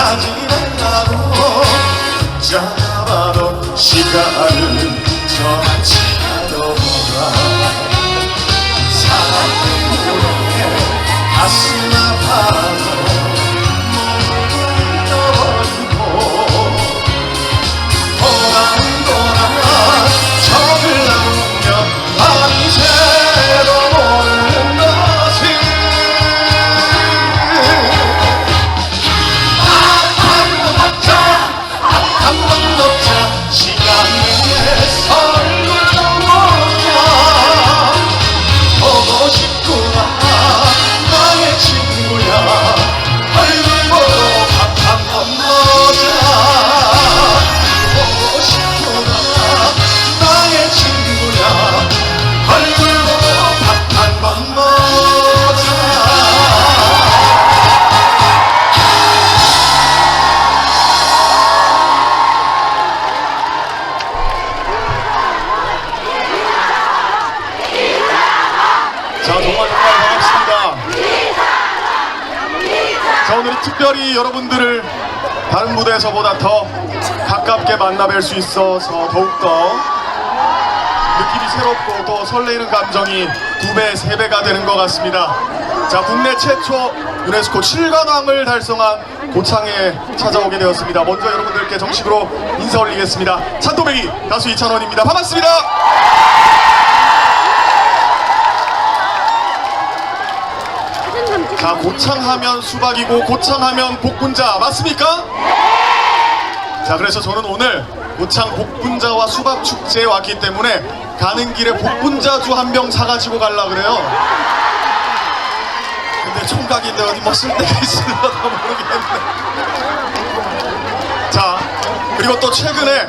사진하고. 잡아도 시간은 저같이 가더라 사랑 때문에 가슴 시간 특별히 여러분들을 다른 무대에서보다 더 가깝게 만나뵐 수 있어서 더욱더 느낌이 새롭고 또 설레이는 감정이 두 배, 세 배가 되는 것 같습니다. 자 국내 최초 유네스코 7관왕을 달성한 고창에 찾아오게 되었습니다. 먼저 여러분들께 정식으로 인사 올리겠습니다. 찬도배기 가수 이찬원입니다. 반갑습니다. 자 고창하면 수박이고 고창하면 복분자 맞습니까? 자 그래서 저는 오늘 고창 복분자와 수박 축제에 왔기 때문에 가는 길에 복분자주 한 병 사가지고 갈라 그래요. 근데 총각인데 어디 뭐 쓸데가 있을려나 모르겠네. 자 그리고 또 최근에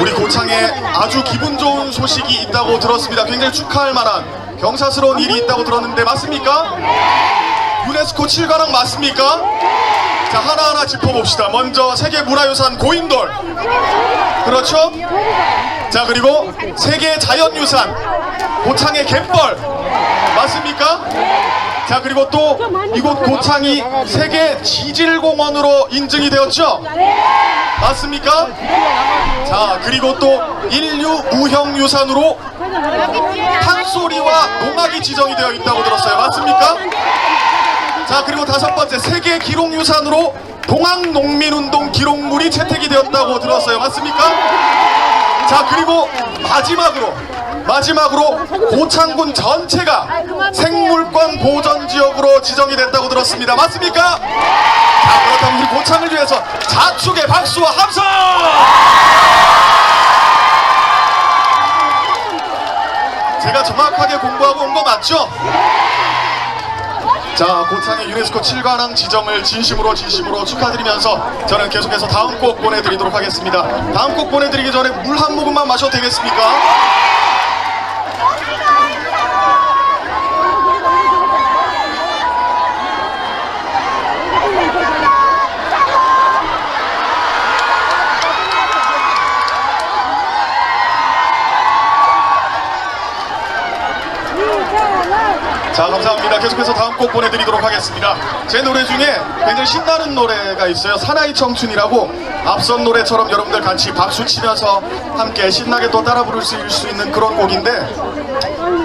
우리 고창에 아주 기분 좋은 소식이 있다고 들었습니다. 굉장히 축하할 만한 경사스러운 일이 있다고 들었는데 맞습니까? 유네스코 7관왕 맞습니까? 자 하나하나 짚어봅시다. 먼저 세계 문화유산 고인돌 그렇죠? 자 그리고 세계 자연유산 고창의 갯벌 맞습니까? 자 그리고 또 이곳 고창이 세계 지질공원으로 인증이 되었죠? 맞습니까? 자 그리고 또 인류 무형유산으로 판소리와 농악이 지정이 되어 있다고 들었어요. 맞습니까? 자 그리고 다섯 번째 세계 기록유산으로 동학농민운동 기록물이 채택이 되었다고 들었어요. 맞습니까? 자 그리고 마지막으로 마지막으로 고창군 전체가 생물권 보전 지역으로 지정이 됐다고 들었습니다. 맞습니까? 자 그렇다면 우리 고창을 위해서 자축의 박수와 함성! 제가 정확하게 공부하고 온 거 맞죠? 자 고창의 유네스코 7관왕 지정을 진심으로 진심으로 축하드리면서 저는 계속해서 다음 곡 보내드리도록 하겠습니다 다음 곡 보내드리기 전에 물 한 모금만 마셔도 되겠습니까? 자 감사합니다 계속해서 다음 곡 보내드리도록 하겠습니다 제 노래 중에 굉장히 신나는 노래가 있어요 사나이 청춘이라고 앞선 노래처럼 여러분들 같이 박수 치면서 함께 신나게 또 따라 부를 수 있는 그런 곡인데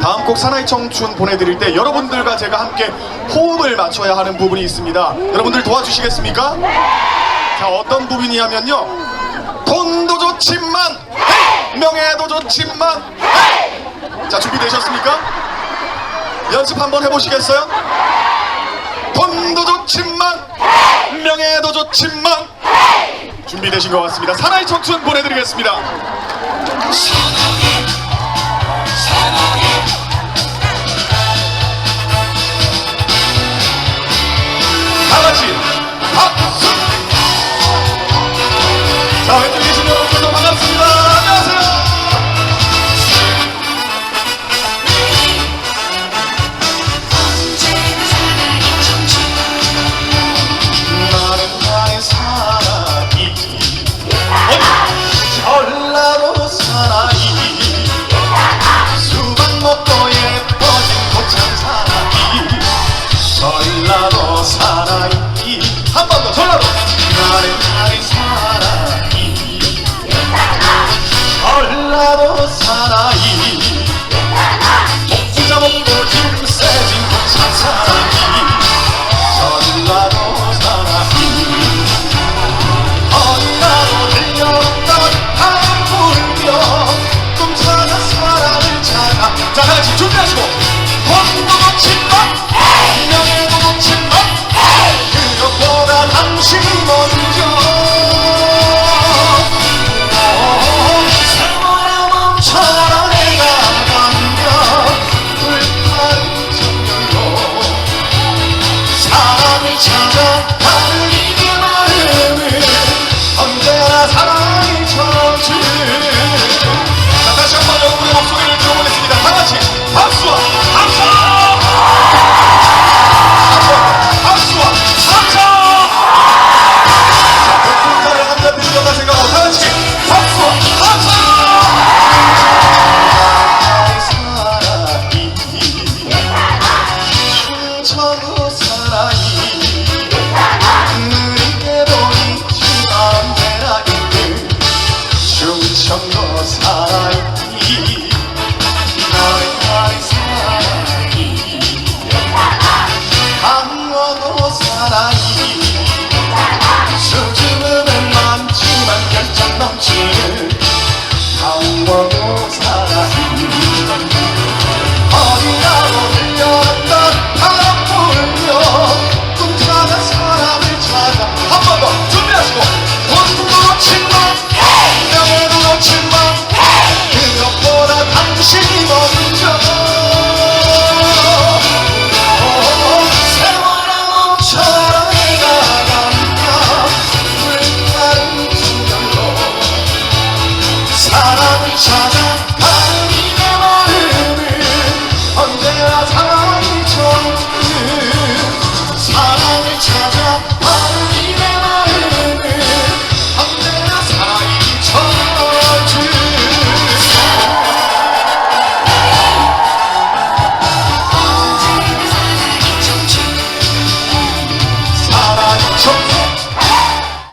다음 곡 사나이 청춘 보내드릴 때 여러분들과 제가 함께 호흡을 맞춰야 하는 부분이 있습니다 여러분들 도와주시겠습니까? 자 어떤 부분이냐면요 돈도 좋지만! 명예도 좋지만! 자 준비되셨습니까? 연습 한번 해보시겠어요? 돈도 좋지만 명예도 좋지만 준비되신 것 같습니다. 사나이 청춘 보내드리겠습니다. 다 같이 박수! 자 왼쪽에 계신 여러분들도 반갑습니다.